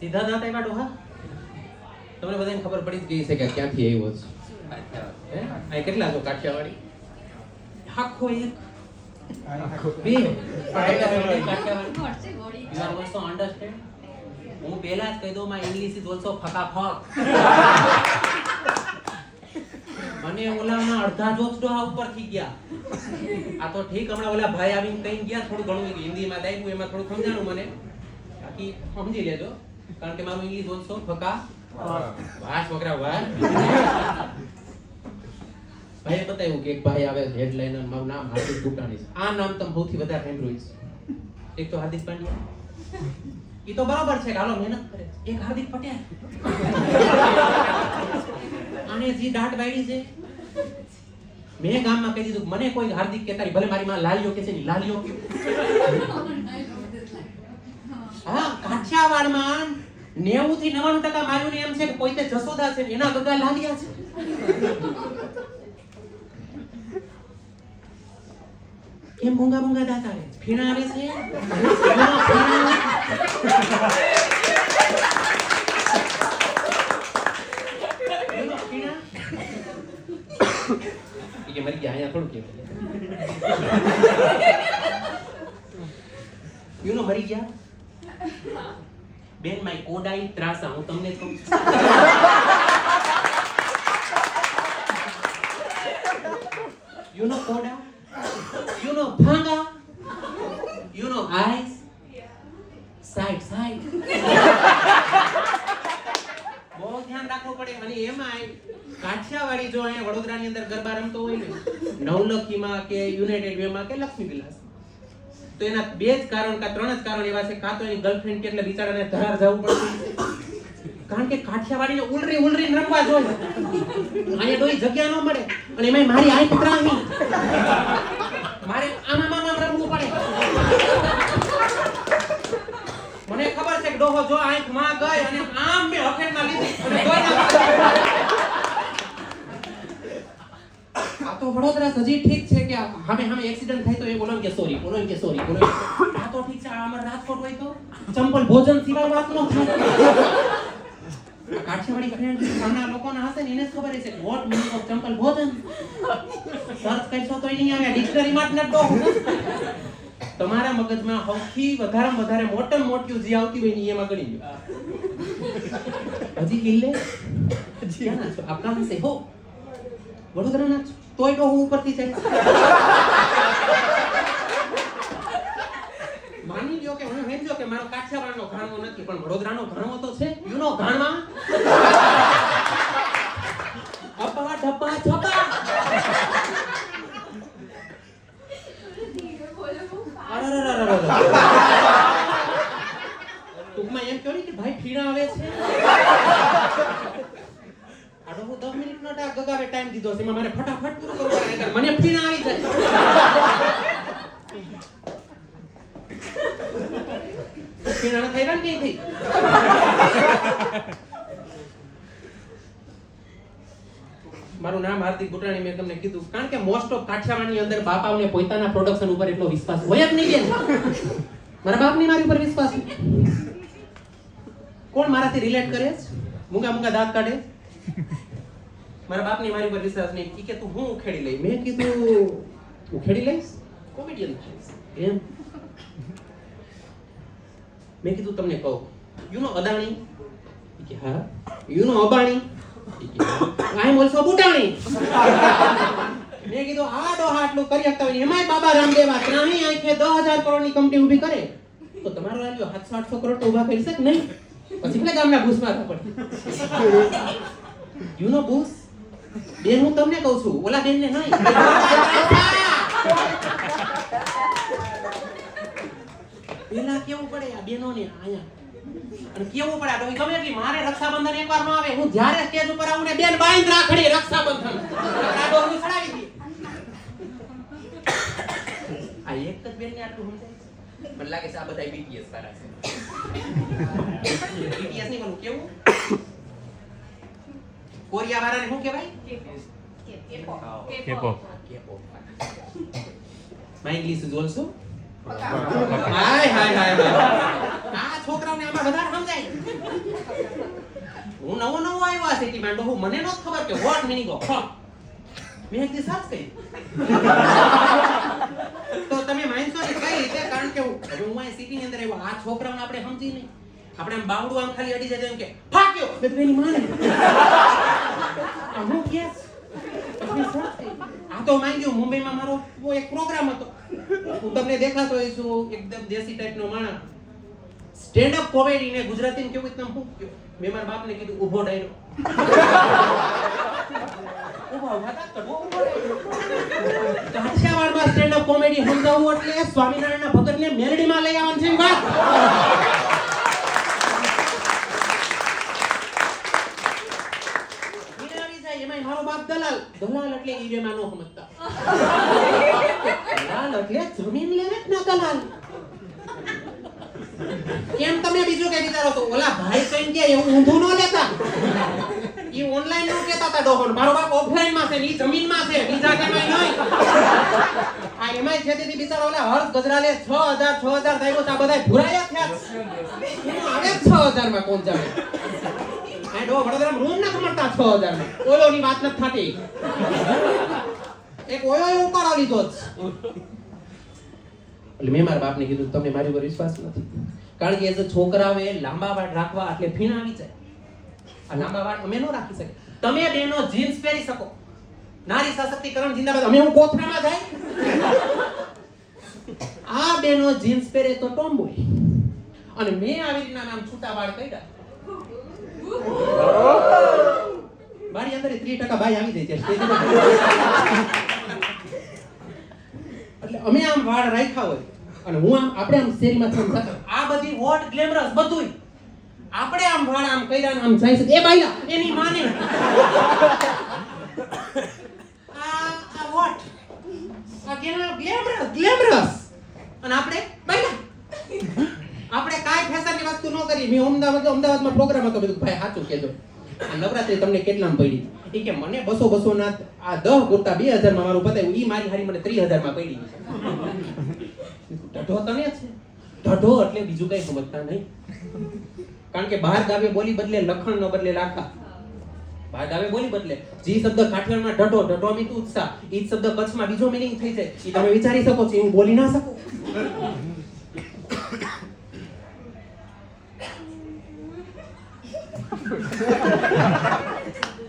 સીધા દાંત આવ્યા ડોહા? તમને બધાને ખબર પડી જ ગઈ છે કે ક્યાંથી આવ્યો છે. કેટલા છો, કાઠિયાવાડી? આખો એક? હું પહેલા જ કહી દઉં માં ઇંગ્લિશ ઇઝ ઓલસો ફકાફક. મને ઓલામાં અડધા જોક્સ ડોહા ઉપરથી ગયા. આ તો ઠીક, હમણાં ઓલા ભાઈ આવીને કઈ ગયા, થોડું ઘણું હિન્દીમાં દાખ્યું એમાં થોડું સમજાણું મને. બાકી સમજી લેજો, કારણ કે મારું ઇંગ્લિશ ઓલસો ફકા. વાહ, છોકરા, વાહ. ભાઈએ બતાવ્યું કે એક ભાઈ આવે હેડલાઇનર મારું નામ હાર્દિક ગુટાણી છે. આ નામ તમે સૌથી વધારે સાંભળ્યું છે એક તો હાર્દિક પાંડ્યા. એ તો બરાબર છે હાલો મહેનત કરે એક હાર્દિક પટેલ. અને જે દાટ બાયડી છે મેં ગામમાં કહી દીધું મને કોઈ હાર્દિક કે તારી ભલે મારી માં લાલિયો કે છે ની લાલિયો હા, કાઠિયાવાડમાં નેવું થી નવાણું ટકા માર્યું ને એમ છે કે પોતે જસોદા છે એના બધા લાલિયા છે. કેમ મૂંગા મૂંગા દાતા ફીણા આવે છે બોલો, ફીણા? ઈ કે મરી ગયા અહીંયા થોડું કેવું યુ નો મરી ગયા બેન માય કોડાઈ ત્રાસા હું તમને કહું યુ નો કોડા યુ નો ભાંગા યુ નો આઈસ સાઈડ સાઈડ બહુ ધ્યાન રાખવું પડે અને એમાં કાઠિયાવાડી જો અહીંયા વડોદરાની અંદર ગરબા રમતો હોય ને, નવલખીમાં કે યુનાઇટેડ વેમાં કે લક્ષ્મી વિલાસ તો એના બે જ કારણ કા ત્રણ જ કારણ એવા છે, કાં તો એની ગર્લફ્રેન્ડ કે એટલે બિચારાને ધરાર જવું પડતું કારણ કે કાઠિયાવાડીને ઉલરી ઉલરી રમવા જોઈએ. અહીંયા ડોઈ જગ્યા ન મળે, અને એમાં મારી આઈ ત્રાહી. મારે આમાં મામા રમવું પડે. મને ખબર છે કે ડોહો જો આંખમાં ગઈ અને આમ મેં હફેટમાં લીધી અને ગઈ ના આ તો વડોદરા હજી ઠીક છે કે હામે હામે એક્સિડન્ટ થાય તો એ બોલો કે સોરી બોલો કે સોરી બોલો આ તો ઠીક છે આ અમારે રાજકોટ હોય તો? ચંપલ ભોજન સિવાય વાત ન થાય. કાઠિયાવાડી ફ્રેન્ડ ગામના લોકોના હશે ને એને જ ખબર હશે વોટ મીનિંગ ઓફ ચંપલ ભોજન? સર્ચ કરશો તો નહીં આવે ડિક્શનરીમાં જ તો તમારા મગજમાં સૌથી વધારે વધારે મોટમ મોટ્યું જે આવતી હોય ને એમાં ગણી લો હજી કિલ્લે? ક્યાંના છો? આપ કહા સે હો. વડોદરાના છો. તોય તો હું ઉપરથી જાય માની લ્યો કે હું સમજો કે મારો કાઠિયાવાડનો ઘાણવો નથી, પણ વડોદરાનો ઘણો તો છે. યુ નો ઘાણવા અપા ડબ્બા છપા ટૂંકમાં એમ કહ્યું ને કે ભાઈ ફીણા આવે છે આડો હું દસ મિનિટનો ટાઈમ દીધો છે, એમાં મારે ફટાફટ પૂરું કરવું પડે, નહીંતર મને ફીણા આવી જાય. ફીણા થઈ રહ્યા નહીં થઈ મારું નામ હાર્દિક ગુટાણી મેં તમને કીધું. કારણ કે મોસ્ટ ઓફ કાઠિયાવાડની અંદર બાપાઓને પોતાના પ્રોડક્શન ઉપર એટલો વિશ્વાસ હોય જ નહીં બેન. મારા બાપની મારી ઉપર વિશ્વાસ કોણ મારાથી રિલેટ કરે મૂંગા મૂંગા દાંત કાઢે મારા બાપની મારી પર વિશ્વાસ નહીં. કે તું હું ઉખેડી લઈ મેં કીધું, ઉખેડી લઈશ? કોમેડિયન થઈશ એમ. મેં કીધું તમને કહું. You know Adani? કે, હા. You know Ambani? I M also બુટાણી મેં કીધું, આ ડો આટલું કરી શકતા હોય એમાંય બાબા રામદેવ આ ત્રણેય આંખે દસ હજાર કરોડની કંપની ઊભી કરે. તો તમારો આવ્યો સાતસો આઠસો કરોડ તો ઊભા કરી શકે નહીં પછી ભલે ગામના મારવા પડે યુ નો બૂસ બેન, હું તમને કહું છું, ઓલા બેન ને પેલા કેવું પડે આ બેનો ને અહીંયા અને કેવું પડે આ ગમે એટલી મારે રક્ષાબંધન એકવારમાં આવે. હું જ્યારે સ્ટેજ ઉપર આવું ને બેન બાઈન રાખડી રક્ષાબંધન. આ ડોહલું ચડાવી દી આ એક જ બેન ને આટલું સમજાય? મને લાગે છે આ બધા બીટીએસ વાળા છે. બીટીએસ નહીં બોલું કેવું? કોરિયા વાળાને શું કહેવાય? કેપો કેપો my English English hi hi hi. આ છોકરાઓને આમાં વધારે સમજાય. હું નવો નવો આવ્યો આ સિટી માં. હું મને નો ખબર કે વોટ મિનિંગ ઓફ મેં એક દિવસ સાચ કહી તો તમે માનશો ને કઈ રીતે? કારણ કે હું- હું આ સિટીની અંદર આવ્યો. આ છોકરાઓને આપણે સમજી નહીં. આપણે આમ બાવડું આમ ખાલી અડી જાય એમ કે ફાક્યો મેં તો એની માને. આ હું કેસ આ તો માની ગયો મુંબઈમાં મારો એક પ્રોગ્રામ હતો. હું તમને દેખાતો છું, એકદમ દેશી ટાઈપનો માણસ. સ્ટેન્ડ અપ કોમેડી ને ગુજરાતીમાં કેવું તમે શું કહ્યું? મેં મારા બાપને કીધું ઊભો ડાયરો. કાઠિયાવાડમાં સ્ટેન્ડ અપ કોમેડી સમજાવવું એટલે સ્વામિનારાયણના ભગતને મેલડીમાં લઈ આવવાનું છે વાત ઈને આવી જાય, એમાંય મારો બાપ દલાલ. દલાલ એટલે ઈરેમાં નો સમજતા. દલાલ એટલે જમીન લેવે ના દલાલ. કેમ તમે બીજું કઈ વિચારો તો ઓલા ભાઈ કઈ કે એવું ઊંધું નો લેતા. ઈ ઓનલાઈનનું કેતા હતા ડોહોન મારો બાપ ઓફલાઈનમાં છે ને ઈ જમીનમાં છે બીજા કેમાંય નહીં. આ એમાં છે તેથી બિચારો ઓલા હર્ષ ગજરાલે 6000 6000 થાય તો આ બધા ભુરાયા થયા. હું આવે 6000 માં કોણ જાવે ડો વડોદરામાં રૂમ ના મળતા છ હજાર ઓયો ની વાત નથી થતી. એક ઓયો ઉપાડો લીધો જ. એટલે મેં મારા બાપને કીધું, તમને મારી ઉપર વિશ્વાસ નથી. કારણ કે એઝ છોકરાઓએ લાંબા વાળ રાખવા એટલે ફીણ આવી જાય. આ લાંબા વાળ અમે ન રાખી શકીએ. તમે બેનો જીન્સ પહેરી શકો. નારી સશક્તિકરણ જિંદાબાદ. અમે હું કોથરામાં જાય? આ બેનો જીન્સ પહેરે તો ટોમ્બોય અને મેં આવી રીતના નામ છૂટા વાળ કર્યા. મારી અંદર ત્રીસ ટકા ભાઈ આવી જાય છે એટલે અમે આમ વાળ રાખ્યા હોય અને હું આમ, આપણે આમ શેરીમાં જતા આ બધી હોટ ગ્લેમરસ બધુંય. આપણે આમ વાળ આમ કર્યા આમ જાય છે. એ બાઈલા એની માને. આ આ વોટ આ ગ્લેમરસ ગ્લેમરસ અને આપણે કાંઈ ફેશનની વસ્તુ ન કરી, મેં અમદાવાદ અમદાવાદમાં પ્રોગ્રામ હતો બધું ભાઈ, સાચું કહેજો. આ નવરાત્રી તમને કેટલામાં પડી? એ કે, મને બસો બસો ના આ દહ કુર્તા બે હજારમાં મારું પતાવ્યું. એ મારી હારી મને ત્રીસ હજારમાં પડી ઢઢો તને છે. ઢઢો એટલે બીજું કઈ સમજતા નહીં. કારણ કે બહાર ગાવે બોલી બદલે, લખણ ન બદલે, લાખા. બહાર ગાવે બોલી બદલે. જે શબ્દ કાઠિયાવાડમાં ઢઢો ઢઢો મીત ઉત્સાહ જ શબ્દ કચ્છમાં બીજો મિનિંગ થઈ જાય. એ તમે વિચારી શકો છો એ હું બોલી ના શકું?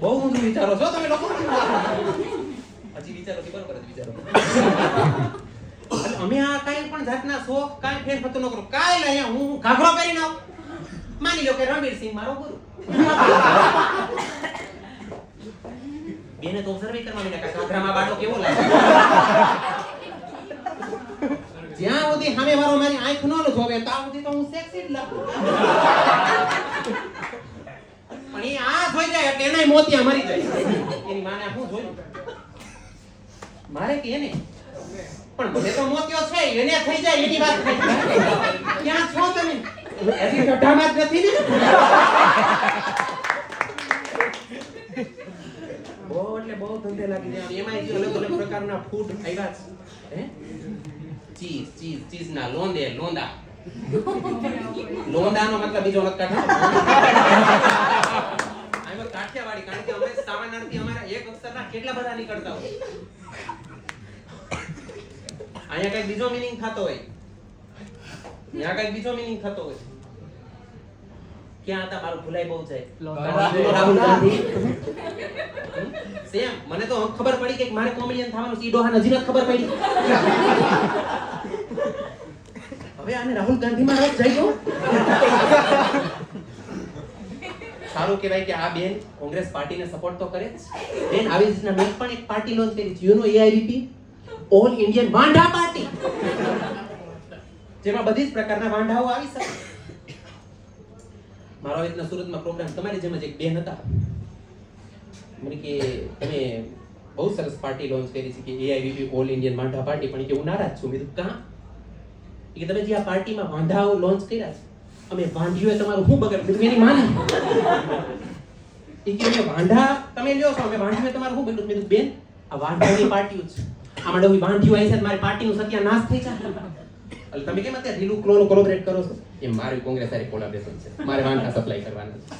બહુ ઊંધું વિચારો છો તમે લોકો હજી વિચારો કે બરોબર જ વિચારો અમે આ કાંઈ પણ જાતના શોખ કાંઈ ફેર ફતો ન કરો કાંઈ લઈ હું ઘાઘરો પહેરીને આવું માની લો કે રણવીરસિંહ મારો ગુરુ બેને તો ઓબ્ઝર્વ કરવા માંડ્યા કે ઘાઘરામાં બાળો કેવો લાગે જ્યાં સુધી સામે વાળો મારી આંખ ન જોવે ત્યાં સુધી તો હું સેક્સી જ લાગુ જોઈ જાય એટલે એનાય મોતિયા મરી જાય. એની માને શું જોયું? મારે કે એને? પણ મને તો મોતિયો છે એને થઈ જાય એની વાત ક્યાં છો તમે? એની ગઢામાં જ નથી ને? બહુ એટલે બહુ ધંધે લાગી જાય એમાં જે અલગ અલગ પ્રકારના ફૂડ આવ્યા છે હે? ચીઝ ચીઝ ચીઝ ના લોંદે લોંદા. લોંદાનો મતલબ બીજો નથી કાઢો કાઠિયાવાડી કારણ કે અમે સામાન્યથી અમારા એક અક્ષરના કેટલા બધા નીકળતા હોય? અહીંયા કઈ બીજો મીનિંગ થતો હોય. અહીંયા કઈ બીજો મિનિંગ થતો હોય. ક્યાં હતા? મારું ભૂલાઈ બહુ જાય. સેમ. મને તો ખબર પડી કે મારે કોમેડિયન થવાનું છે. ડોહા નજીક ખબર પડી. હવે આને રાહુલ ગાંધીમાં રસ જઈ ગયો. સારું કહેવાય કે આ બેન કોંગ્રેસ પાર્ટીને સપોર્ટ તો કરે બેન, આવી રીતના મેં પણ એક પાર્ટી લોન્ચ કરી છે. You know AIVP all Indian વાંઢા party. જેમાં બધી જ પ્રકારના વાંઢાઓ આવી શકે. મારો રીતના સુરતમાં પ્રોગ્રામ તમારી જેમ જ એક બેન હતા. મને કે તમે બહુ સરસ પાર્ટી લોન્ચ કરી છે કે એઆઈબીપી ઓલ ઇન્ડિયન વાંઢા પાર્ટી. પણ કે હું નારાજ છું. મેં કીધું, કાં? કે, તમે જે આ પાર્ટીમાં વાંઢાઓ લોન્ચ કર્યા છે અમે વાંઢીઓએ તમારું શું બગડ એની માને. એ કે અમે તમે લ્યો છો અમે વાંઢીઓએ તમારું શું બગડ કીધું બેન આ વાંઢાની પાર્ટીઓ છે. આમાં ડોવી વાંઢીઓ આવી છે મારી પાર્ટીનું સત્યાનાશ થઈ જાય. એટલે તમે કેમ અત્યારે ઢીલું ક્લોનો કોલોબરેટ કરો છો? એ મારી કોંગ્રેસ સારી કોલાબરેશન છે. મારે વાંકા સપ્લાય કરવાના છે.